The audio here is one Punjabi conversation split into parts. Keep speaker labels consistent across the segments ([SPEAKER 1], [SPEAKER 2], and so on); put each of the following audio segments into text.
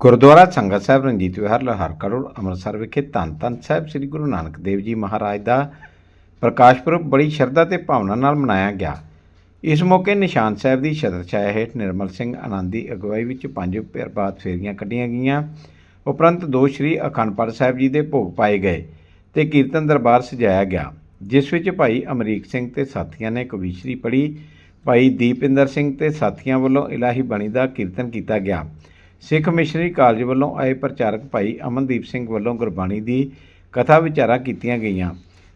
[SPEAKER 1] ਗੁਰਦੁਆਰਾ ਸੰਗਤ ਸਾਹਿਬ ਰਣਜੀਤ ਵਿਹਾਰ, ਲੋਹਾਰ ਕਰੋੜ ਅੰਮ੍ਰਿਤਸਰ ਵਿਖੇ ਧੰਨ ਧੰਨ ਸਾਹਿਬ ਸ੍ਰੀ ਗੁਰੂ ਨਾਨਕ ਦੇਵ ਜੀ ਮਹਾਰਾਜ ਦਾ ਪ੍ਰਕਾਸ਼ ਪੁਰਬ ਬੜੀ ਸ਼ਰਧਾ ਤੇ ਭਾਵਨਾ ਨਾਲ ਮਨਾਇਆ ਗਿਆ। ਇਸ ਮੌਕੇ ਨਿਸ਼ਾਨ ਸਾਹਿਬ ਦੀ ਛਤਰ ਛਾਇਆ ਹੇਠ ਨਿਰਮਲ ਸਿੰਘ ਆਨੰਦ ਦੀ ਅਗਵਾਈ ਵਿੱਚ ਪੰਜ ਪ੍ਰਭਾਤ ਫੇਰੀਆਂ ਕੱਢੀਆਂ ਗਈਆਂ। ਉਪਰੰਤ ਦੋ ਸ਼੍ਰੀ ਅਖੰਡ ਪਾਠ ਸਾਹਿਬ ਜੀ ਦੇ ਭੋਗ ਪਾਏ ਗਏ ਤੇ ਕੀਰਤਨ ਦਰਬਾਰ ਸਜਾਇਆ ਗਿਆ, ਜਿਸ ਵਿੱਚ ਭਾਈ ਅਮਰੀਕ ਸਿੰਘ ਤੇ ਸਾਥੀਆਂ ਨੇ ਕਵੀਸ਼ਰੀ ਪੜ੍ਹੀ, ਭਾਈ ਦੀਪਿੰਦਰ ਸਿੰਘ ਤੇ ਸਾਥੀਆਂ ਵੱਲੋਂ ਇਲਾਹੀ ਬਾਣੀ ਦਾ ਕੀਰਤਨ ਕੀਤਾ ਗਿਆ। ਸਿੱਖ ਮਿਸ਼ਨਰੀ ਕਾਲਜ ਵੱਲੋਂ ਆਏ ਪ੍ਰਚਾਰਕ ਭਾਈ ਅਮਨਦੀਪ ਸਿੰਘ ਵੱਲੋਂ ਗੁਰਬਾਣੀ ਦੀ ਕਥਾ ਵਿਚਾਰਾਂ ਕੀਤੀਆਂ ਗਈਆਂ।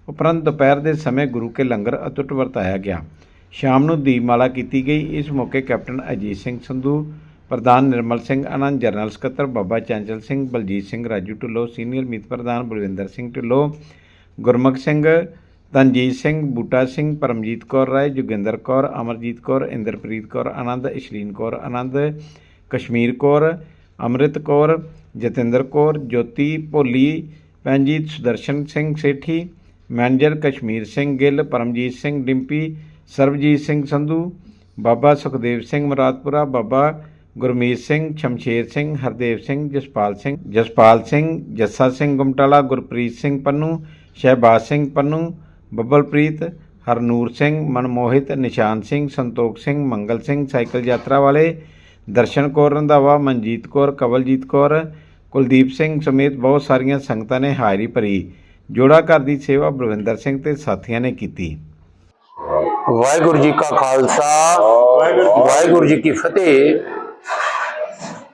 [SPEAKER 1] ਉਪਰੰਤ ਦੁਪਹਿਰ ਦੇ ਸਮੇਂ ਗੁਰੂ ਕੇ ਲੰਗਰ ਅਟੁੱਟ ਵਰਤਾਇਆ ਗਿਆ। ਸ਼ਾਮ ਨੂੰ ਦੀਪਮਾਲਾ ਕੀਤੀ ਗਈ। ਇਸ ਮੌਕੇ ਕੈਪਟਨ ਅਜੀਤ ਸਿੰਘ ਸੰਧੂ, ਪ੍ਰਧਾਨ ਨਿਰਮਲ ਸਿੰਘ ਆਨੰਦ, ਜਨਰਲ ਸਕੱਤਰ ਬਾਬਾ ਚੰਚਲ ਸਿੰਘ, ਬਲਜੀਤ ਸਿੰਘ ਰਾਜੂ ਢਿੱਲੋਂ, ਸੀਨੀਅਰ ਮੀਤ ਪ੍ਰਧਾਨ ਬਲਵਿੰਦਰ ਸਿੰਘ ਢਿੱਲੋਂ, ਗੁਰਮੁਖ ਸਿੰਘ, ਤਨਜੀਤ ਸਿੰਘ, ਬੂਟਾ ਸਿੰਘ, ਪਰਮਜੀਤ ਕੌਰ ਰਾਏ, ਜੋਗਿੰਦਰ ਕੌਰ, ਅਮਰਜੀਤ ਕੌਰ, ਇੰਦਰਪ੍ਰੀਤ ਕੌਰ ਆਨੰਦ ਇਸ਼ਲੀਨ ਕੌਰ ਆਨੰਦ ਕਸ਼ਮੀਰ ਕੌਰ, ਅੰਮ੍ਰਿਤ ਕੌਰ, ਜਤਿੰਦਰ ਕੌਰ, ਜੋਤੀ ਭੋਲੀ ਪੈਂਜੀਤ ਸੁਦਰਸ਼ਨ ਸਿੰਘ ਸੇਠੀ, ਮੈਨੇਜਰ ਕਸ਼ਮੀਰ ਸਿੰਘ ਗਿੱਲ, ਪਰਮਜੀਤ ਸਿੰਘ ਡਿੰਪੀ, ਸਰਬਜੀਤ ਸਿੰਘ ਸੰਧੂ, ਬਾਬਾ ਸੁਖਦੇਵ ਸਿੰਘ ਮਰਾਦਪੁਰਾ, ਬਾਬਾ ਗੁਰਮੀਤ ਸਿੰਘ, ਸ਼ਮਸ਼ੇਰ ਸਿੰਘ, ਹਰਦੇਵ ਸਿੰਘ, ਜਸਪਾਲ ਸਿੰਘ ਜਸਪਾਲ ਸਿੰਘ, ਜੱਸਾ ਸਿੰਘ ਗੁਮਟਾਲਾ, ਗੁਰਪ੍ਰੀਤ ਸਿੰਘ ਪੰਨੂ, ਸ਼ਹਿਬਾਜ਼ ਸਿੰਘ ਪੰਨੂ, ਬੱਬਲਪ੍ਰੀਤ, ਹਰਨੂਰ ਸਿੰਘ, ਮਨਮੋਹਿਤ, ਨਿਸ਼ਾਨ ਸਿੰਘ, ਸੰਤੋਖ ਸਿੰਘ, ਮੰਗਲ ਸਿੰਘ, ਸਾਈਕਲ ਯਾਤਰਾ ਵਾਲੇ ਦਰਸ਼ਨ ਕੌਰ ਰੰਧਾਵਾ, ਮਨਜੀਤ ਕੌਰ, ਕਵਲਜੀਤ ਕੌਰ, ਕੁਲਦੀਪ ਸਿੰਘ ਸਮੇਤ ਬਹੁਤ ਸਾਰੀਆਂ ਸੰਗਤਾਂ ਨੇ ਹਾਜ਼ਰੀ ਭਰੀ। ਜੋੜਾ ਘਰ ਦੀ ਸੇਵਾ ਬਲਵਿੰਦਰ ਸਿੰਘ ਤੇ ਸਾਥੀਆਂ ਨੇ ਕੀਤੀ।
[SPEAKER 2] ਵਾਹਿਗੁਰੂ ਜੀ ਕਾ ਖਾਲਸਾ, ਵਾਹਿਗੁਰੂ ਜੀ ਕੀ ਫਤਿਹ।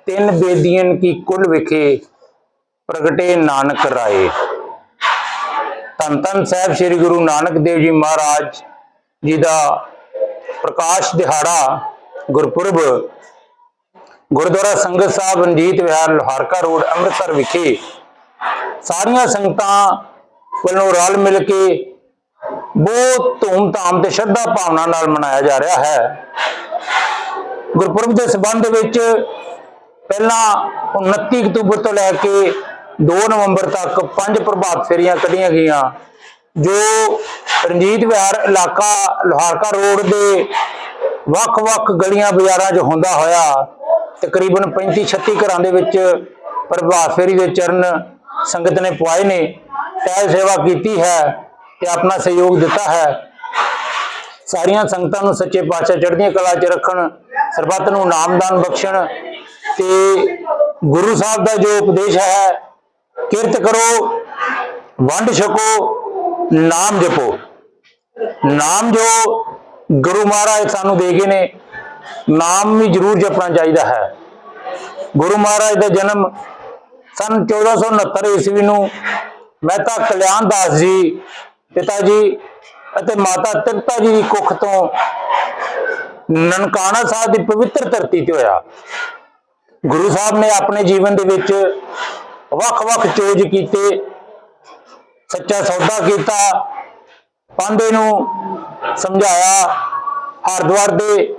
[SPEAKER 2] ਤਿੰਨ ਬੇਦੀਆਂ ਕੀ ਕੁੱਲ ਵਿਖੇ ਪ੍ਰਗਟੇ ਨਾਨਕ ਰਾਏ। ਧੰਨ ਧੰਨ ਸਾਹਿਬ ਸ੍ਰੀ ਗੁਰੂ ਨਾਨਕ ਦੇਵ ਜੀ ਮਹਾਰਾਜ ਜੀ ਦਾ ਪ੍ਰਕਾਸ਼ ਦਿਹਾੜਾ ਗੁਰਪੁਰਬ ਗੁਰਦੁਆਰਾ ਸੰਗਤ ਸਾਹਿਬ ਰਣਜੀਤ ਵਿਹਾਰ ਲੋਹਾਰਕਾ ਰੋਡ, ਅੰਮ੍ਰਿਤਸਰ ਵਿਖੇ ਸਾਰੀਆਂ ਸੰਗਤਾਂ ਵੱਲੋਂ ਰਲ ਮਿਲ ਕੇ ਬਹੁਤ ਧੂਮ-ਧਾਮ ਤੇ ਸ਼ਰਧਾ ਭਾਵਨਾ ਨਾਲ ਮਨਾਇਆ ਜਾ ਰਿਹਾ ਹੈ। ਗੁਰਪੁਰਬ ਦੇ ਸਬੰਧ ਵਿੱਚ ਪਹਿਲਾਂ 29 ਅਕਤੂਬਰ ਤੋਂ ਲੈ ਕੇ 2 ਨਵੰਬਰ ਤੱਕ ਪੰਜ ਪ੍ਰਭਾਤ ਫੇਰੀਆਂ ਕੱਢੀਆਂ ਗਈਆਂ, ਜੋ ਰਣਜੀਤ ਵਿਹਾਰ ਇਲਾਕਾ ਲੋਹਾਰਕਾ ਰੋਡ ਦੇ ਵੱਖ-ਵੱਖ ਗਲੀਆਂ ਬਾਜ਼ਾਰਾਂ 'ਚ ਹੁੰਦਾ ਹੋਇਆ ਤਕਰੀਬਨ 35-36 ਘਰਾਂ ਦੇ ਵਿੱਚ ਪ੍ਰਭਾਤ ਫੇਰੀ ਦੇ ਚਰਨ ਸੰਗਤ ਨੇ ਪਵਾਏ ਨੇ, ਟਹਿਲ ਸੇਵਾ ਕੀਤੀ ਹੈ ਤੇ ਆਪਣਾ ਸਹਿਯੋਗ ਦਿੱਤਾ ਹੈ। ਸਾਰੀਆਂ ਸੰਗਤਾਂ ਨੂੰ ਸੱਚੇ ਪਾਤਸ਼ਾਹ ਚੜ੍ਹਦੀਆਂ ਕਲਾ 'ਚ ਰੱਖਣ, ਸਰਬੱਤ ਨੂੰ ਨਾਮਦਾਨ ਬਖਸ਼ਣ ਤੇ ਗੁਰੂ ਸਾਹਿਬ ਦਾ ਜੋ ਉਪਦੇਸ਼ ਹੈ, ਕਿਰਤ ਕਰੋ, ਵੰਡ ਛਕੋ, ਨਾਮ ਜਪੋ। ਨਾਮ ਜੋ ਗੁਰੂ ਮਹਾਰਾਜ ਸਾਨੂੰ ਦੇ ਗਏ ਨੇ ਨਾਮ ਵੀ ਜ਼ਰੂਰ ਜਪਣਾ ਚਾਹੀਦਾ ਹੈ। ਗੁਰੂ ਮਹਾਰਾਜ ਦਾ ਜਨਮ ਸਨ 1469 ਈਸਵੀ ਨੂੰ ਮਹਿਤਾ ਕਲਿਆਣ ਦਾਸ ਜੀ, ਪਿਤਾ ਜੀ ਅਤੇ ਮਾਤਾ ਤ੍ਰਿਪਤਾ ਜੀ ਦੀ ਕੁੱਖ ਤੋਂ ਨਨਕਾਣਾ ਸਾਹਿਬ ਦੀ ਪਵਿੱਤਰ ਧਰਤੀ ਤੇ ਹੋਇਆ। ਗੁਰੂ ਸਾਹਿਬ ਨੇ ਆਪਣੇ ਜੀਵਨ ਦੇ ਵਿੱਚ ਵੱਖ-ਵੱਖ ਚੋਜ ਕੀਤੇ, ਸੱਚਾ ਸੌਦਾ ਕੀਤਾ ਪਾਂਦੇ ਨੂੰ ਸਮਝਾਇਆ, ਹਰਦੁਆਰ ਦੇ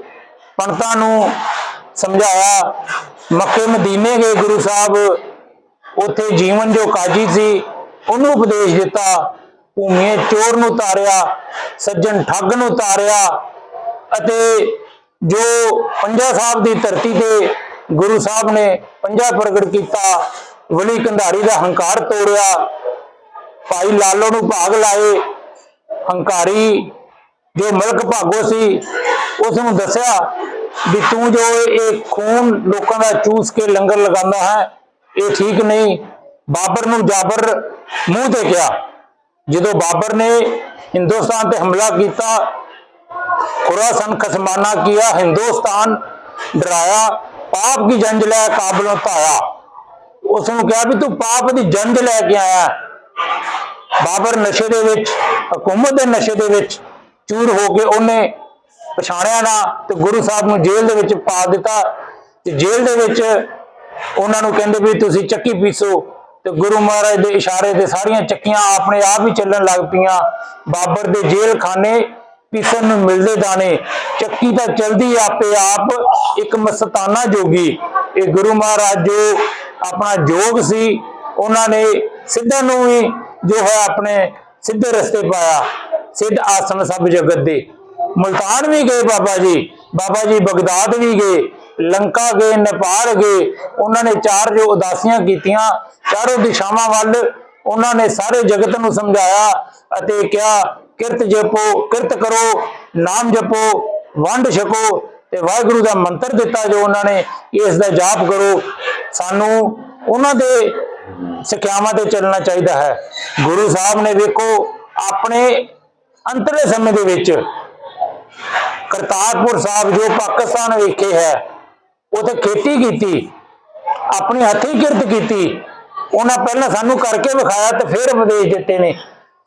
[SPEAKER 2] ਪੰਡਤਾਂ ਨੂੰ ਸਮਝਾਇਆ, ਮੱਕੇ ਮਦੀਨੇ ਗਏ ਗੁਰੂ ਸਾਹਿਬ, ਉੱਥੇ ਜੀਵਨ ਜੋ ਕਾਜੀ ਸੀ, ਉਹਨੂੰ ਉਪਦੇਸ਼ ਦਿੱਤਾ, ਭੂਮੀਏ ਚੋਰ ਨੂੰ ਤਾਰਿਆ, ਸੱਜਣ ਠੱਗ ਨੂੰ ਤਾਰਿਆ, ਅਤੇ ਜੋ ਪੰਜਾ ਸਾਹਿਬ ਦੀ ਧਰਤੀ ਤੇ ਗੁਰੂ ਸਾਹਿਬ ਨੇ ਪੰਜਾ ਪ੍ਰਗਟ ਕੀਤਾ, ਵਲੀ ਕੰਧਾਰੀ ਦਾ ਹੰਕਾਰ ਤੋੜਿਆ, ਭਾਈ ਲਾਲੋ ਨੂੰ ਭਾਗ ਲਾਏ, ਹੰਕਾਰੀ ਜੋ ਮਲਕ ਭਾਗੋ ਸੀ, ਉਸ ਨੂੰ ਦੱਸਿਆ ਵੀ ਤੂੰ ਜੋ ਇਹ ਖੂਨ ਲੋਕਾਂ ਦਾ ਚੂਸ ਕੇ ਲੰਗਰ ਲਗਾਉਂਦਾ ਹੈ, ਇਹ ਠੀਕ ਨਹੀਂ। ਬਾਬਰ ਨੂੰ ਜਾਬਰ ਮੂੰਹ ਤੇ ਕਿਹਾ। ਜਦੋਂ ਬਾਬਰ ਨੇ ਹਿੰਦੁਸਤਾਨ ਤੇ ਹਮਲਾ ਕੀਤਾ, ਖੁਰਾਸਨ ਖਸਮਾਨਾ ਕੀਆ, ਹਿੰਦੁਸਤਾਨ ਡਰਾਇਆ, ਪਾਪ ਦੀ ਜੰਜ ਲੈ ਕਾਬਲੋਂ ਧਾਇਆ। ਉਸ ਨੂੰ ਕਿਹਾ ਵੀ ਤੂੰ ਪਾਪ ਦੀ ਜੰਜ ਲੈ ਕੇ ਆਇਆ। ਬਾਬਰ ਨਸ਼ੇ ਦੇ ਵਿੱਚ, ਹਕੂਮਤ ਦੇ ਨਸ਼ੇ ਦੇ ਵਿੱਚ ਚੂਰ ਹੋ ਕੇ ਉਹਨੇ ਪਛਾਣਿਆ ਨਾ ਤੇ ਗੁਰੂ ਸਾਹਿਬ ਨੂੰ ਜੇਲ੍ਹ ਦੇ ਵਿੱਚ ਪਾ ਦਿੱਤਾ ਤੇ ਜੇਲ੍ਹ ਦੇ ਵਿੱਚ ਉਹਨਾਂ ਨੂੰ ਕਹਿੰਦੇ ਵੀ ਤੁਸੀਂ ਚੱਕੀ ਪੀਸੋ ਤੇ ਗੁਰੂ ਮਹਾਰਾਜ ਦੇ ਇਸ਼ਾਰੇ ਤੇ ਸਾਰੀਆਂ ਚੱਕੀਆਂ ਆਪਣੇ ਆਪ ਹੀ ਚੱਲਣ ਲੱਗ ਪਈਆਂ। ਬਾਬਰ ਦੇ ਜੇਲ੍ਹ ਖਾਨੇ ਪੀਸਣ ਨੂੰ ਮਿਲਦੇ ਦਾਣੇ। ਚੱਕੀ ਤਾਂ ਚਲਦੀ ਆਪੇ ਆਪ ਇੱਕ ਮਸਤਾਨਾ ਜੋਗੀ। ਇਹ ਗੁਰੂ ਮਹਾਰਾਜ ਜੋ ਆਪਣਾ ਜੋਗ ਸੀ, ਉਹਨਾਂ ਨੇ ਸਿੱਧਾਂ ਨੂੰ ਵੀ ਜੋ ਹੈ ਆਪਣੇ ਸਿੱਧੇ ਰਸਤੇ ਪਾਇਆ। ਸਿੱਧ ਆਸਣ ਸਭ ਜਗਤ ਦੇ। ਮੁਲਤਾਨ ਵੀ ਗਏ ਬਾਬਾ ਜੀ ਬਾਬਾ ਜੀ ਬਗਦਾਦ ਵੀ ਗਏ, ਲੰਕਾ ਗਏ, ਨੇਪਾਲ ਗਏ, ਉਹਨਾਂ ਨੇ ਚਾਰ ਜੋ ਉਦਾਸੀਆਂ ਕੀਤੀਆਂ, ਚਾਰੋਂ ਦਿਸ਼ਾਵਾਂ ਵੱਲ ਉਹਨਾਂ ਨੇ ਸਾਰੇ ਜਗਤ ਨੂੰ ਸਮਝਾਇਆ ਅਤੇ ਕਿਹਾ, ਕਿਰਤ ਜਪੋ, ਕਿਰਤ ਕਰੋ, ਨਾਮ ਜਪੋ, ਵੰਡ ਛਕੋ ਤੇ ਵਾਹਿਗੁਰੂ ਦਾ ਮੰਤਰ ਦਿੱਤਾ ਜੋ ਉਹਨਾਂ ਨੇ, ਇਸ ਦਾ ਜਾਪ ਕਰੋ। ਸਾਨੂੰ ਉਹਨਾਂ ਦੇ ਸਿੱਖਿਆਵਾਂ ਤੇ ਚੱਲਣਾ ਚਾਹੀਦਾ ਹੈ। ਗੁਰੂ ਸਾਹਿਬ ਨੇ ਵੇਖੋ, ਆਪਣੇ ਅੰਤਲੇ ਸਮੇਂ ਦੇ ਵਿੱਚ ਕਰਤਾਰਪੁਰ ਸਾਹਿਬ ਜੋ ਪਾਕਿਸਤਾਨ ਵੇਖੇ ਹੈ, ਉਥੇ ਖੇਤੀ ਕੀਤੀ, ਆਪਣੀ ਹੱਥੀਂ ਕਿਰਤ ਕੀਤੀ, ਉਹਨਾਂ ਪਹਿਲਾਂ ਸਾਨੂੰ ਕਰਕੇ ਵਿਖਾਇਆ ਤੇ ਫਿਰ ਉਪਦੇਸ਼ ਦਿੱਤੇ ਨੇ।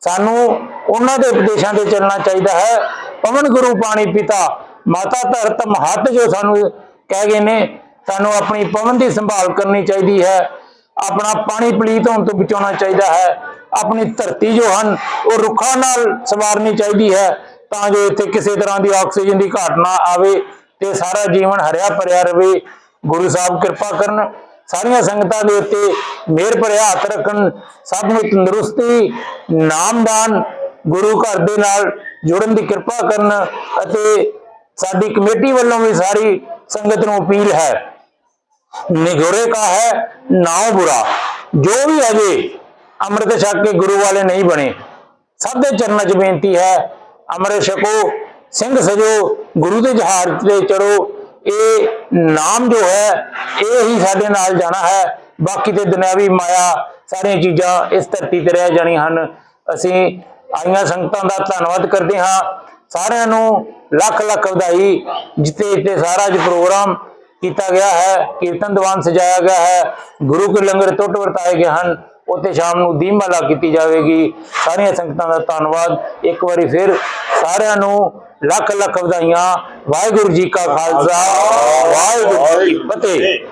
[SPEAKER 2] ਸਾਨੂੰ ਉਹਨਾਂ ਦੇ ਉਪਦੇਸ਼ਾਂ ਤੇ ਚੱਲਣਾ ਚਾਹੀਦਾ ਹੈ। ਪਵਨ ਗੁਰੂ ਪਾਣੀ ਪਿਤਾ, ਮਾਤਾ ਧਰਤ ਮਹੱਤ ਜੋ ਸਾਨੂੰ ਕਹਿ ਗਏ ਨੇ, ਸਾਨੂੰ ਆਪਣੀ ਪਵਨ ਦੀ ਸੰਭਾਲ ਕਰਨੀ ਚਾਹੀਦੀ ਹੈ। ਆਪਣਾ ਪਾਣੀ ਪਲੀਤ ਹੋਣ ਤੋਂ ਬਚਾਉਣਾ ਚਾਹੀਦਾ ਹੈ। ਆਪਣੀ ਧਰਤੀ ਜੋ ਹਨ, ਉਹ ਰੁੱਖਾਂ ਨਾਲ ਸਵਾਰਨੀ ਚਾਹੀਦੀ ਹੈ। ਤਾਂ ਜੋ ਇੱਥੇ ਕਿਸੇ ਤਰ੍ਹਾਂ ਦੀ ਆਕਸੀਜਨ ਦੀ ਘਾਟ ਨਾ ਆਵੇ ਤੇ ਸਾਰਾ ਜੀਵਨ ਹਰਿਆ ਭਰਿਆ ਰਵੇ, ਗੁਰੂ ਸਾਹਿਬ ਕਿਰਪਾ ਕਰਨ, ਸਾਰੀਆਂ ਸੰਗਤਾਂ ਦੇ ਉੱਤੇ ਮਿਹਰ ਭਰਿਆ ਹੱਥ ਰੱਖਣ, ਸਭ ਨੂੰ ਤੰਦਰੁਸਤੀ, ਨਾਮਦਾਨ, ਗੁਰੂ ਘਰ ਦੇ ਨਾਲ ਜੁੜਨ ਦੀ ਕਿਰਪਾ ਕਰਨ ਅਤੇ ਸਾਡੀ ਕਮੇਟੀ ਵੱਲੋਂ ਵੀ ਸਾਰੀ ਸੰਗਤ ਨੂੰ ਅਪੀਲ ਹੈ। ਨਿਗੋਰੇ ਕਾ ਹੈ, ਨਾਉ ਬੁਰਾ। ਜੋ ਵੀ ਅਜੇ ਅੰਮ੍ਰਿਤ ਛਕ ਕੇ ਗੁਰੂ ਵਾਲੇ ਨਹੀਂ ਬਣੇ, ਸਭ ਦੇ ਚਰਨਾਂ 'ਚ ਬੇਨਤੀ ਹੈ ਅੰਮ੍ਰਿਤ ਛਕੋ, ਸਿੰਘ ਸਜੋ, ਗੁਰੂ ਦੇ ਜਹਾਜ਼ ਤੇ ਚੜੋ। ਇਹ ਨਾਮ ਜੋ ਹੈ, ਇਹ ਹੀ ਸਾਡੇ ਨਾਲ ਜਾਣਾ ਹੈ। ਬਾਕੀ ਤੇ ਦੁਨਿਆਵੀ ਮਾਇਆ, ਸਾਰੀਆਂ ਚੀਜ਼ਾਂ ਇਸ ਧਰਤੀ ਤੇ ਰਹਿ ਜਾਣੀਆਂ ਹਨ। ਅਸੀਂ ਆਈਆਂ ਸੰਗਤਾਂ ਦਾ ਧੰਨਵਾਦ ਕਰਦੇ ਹਾਂ। ਸਾਰਿਆਂ ਨੂੰ ਲੱਖ ਲੱਖ ਵਧਾਈ ਜਿੱਤੇ ਜਿੱਤੇ ਸਾਰਾ ਅੱਜ ਪ੍ਰੋਗਰਾਮ ਕੀਤਾ ਗਿਆ ਹੈ, ਕੀਰਤਨ ਦੀਵਾਨ ਸਜਾਇਆ ਗਿਆ ਹੈ, ਗੁਰੂ ਕੇ ਲੰਗਰ ਟੁੱਟ ਵਰਤਾਏ ਗਏ ਹਨ। ਉੱਥੇ ਸ਼ਾਮ ਨੂੰ ਦੀਮਾਲਾ ਕੀਤੀ ਜਾਵੇਗੀ। ਸਾਰੀਆਂ ਸੰਗਤਾਂ ਦਾ ਧੰਨਵਾਦ। ਇੱਕ ਵਾਰੀ ਫਿਰ ਸਾਰਿਆਂ ਨੂੰ ਲੱਖ ਲੱਖ ਵਧਾਈਆਂ। ਵਾਹਿਗੁਰੂ ਜੀ ਕਾ ਖਾਲਸਾ, ਵਾਹਿਗੁਰੂ ਜੀ ਫਤਿਹ।